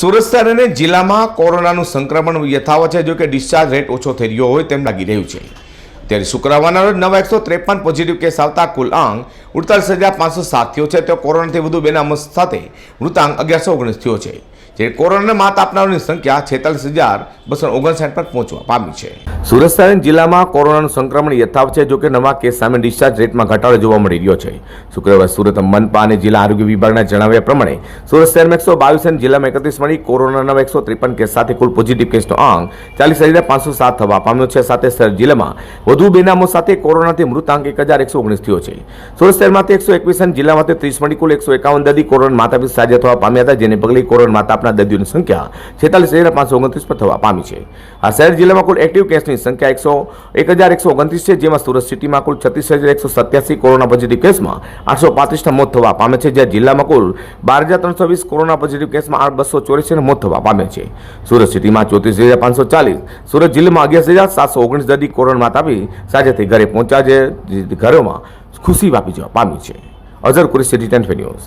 સુરત શહેર અને જિલ્લામાં કોરોનાનું સંક્રમણ યથાવત છે. જો કે ડિસ્ચાર્જ રેટ ઓછો થઈ રહ્યો હોય તેમ લાગી રહ્યું છે. ત્યારે શુક્રવારના રોજ નવા એકસો ત્રેપન પોઝિટિવ કેસ આવતા કુલ આંક ઉડતાલીસ હજાર પાંચસો સાત થયો છે. તો કોરોનાથી વધુ બેના મત સાથે મૃતાંક અગિયારસો ઓગણીસ થયો છે. જે કોરોનાને માત આપનારની સંખ્યા છેતાલીસ હજાર બસો ઓગણસાઠ પર પહોંચવા પામી છે. સુરત સાયન જિલ્લામાં કોરોનાનું સંક્રમણ યથાવત છે જોકે નવા કેસ સામે ડિસ્ચાર્જ રેટમાં ઘટાડો જોવા મળી રહ્યો છે. શુક્રવારે સુરત, મનપા અને જિલ્લા આરોગ્ય વિભાગના જણાવ્યા પ્રમાણે સુરત શહેરમાં એકસો બાવીસ અને જિલ્લામાં એકત્રીસ મળી કોરોનાના એકસો ત્રેપન કેસ સાથે કુલ પોઝિટિવ કેસનો આંક ચાલીસ હજાર પાંચસો સાત થવા પામ્યો છે. સાથે સર, જિલ્લામાં વધુ બેનામો સાથે કોરોનાથી મૃતાંક એક હજાર એકસો ઓગણીસ થયો છે. સુરત શહેરમાંથી એકસો એકવીસ અને જિલ્લામાંથી ત્રીસ મળી કુલ એકસો એકાવન દર્દી કોરોના માતાપિતા સાજા થવા પામ્યા હતા, જેને પગલે કોરોના માતા આપના દર્દીઓની સંખ્યા છેતાલીસ હજાર પાંચસો ઓગણત્રીસ પર થવા પામી છે. આ શહેર જિલ્લામાં કુલ એક્ટિવ કેસની સંખ્યા એકસો, એક હજાર એકસો ઓગણત્રીસ છે, જેમાં સુરત સિટીમાં કુલ છત્રીસ હજાર એકસો સત્યાસી કોરોના પોઝિટિવ કેસમાં આઠસો પાંત્રીસના મોત થવા પામે છે જ્યારે જિલ્લામાં કુલ બાર હજાર ત્રણસો વીસ કોરોના પોઝિટિવ કેસમાં આઠ બસો ચોરીસીના મોત થવા પામે છે. સુરત સિટીમાં ચોત્રીસ હજાર પાંચસો ચાલીસ, સુરત જિલ્લામાં અગિયાર હજાર સાતસો ઓગણીસ દર્દી કોરોના માત આપી સાજા ઘરે પહોંચ્યા છે ઘરોમાં ખુશી વાપી જવા પામી છે. Azhar Qureshi return news.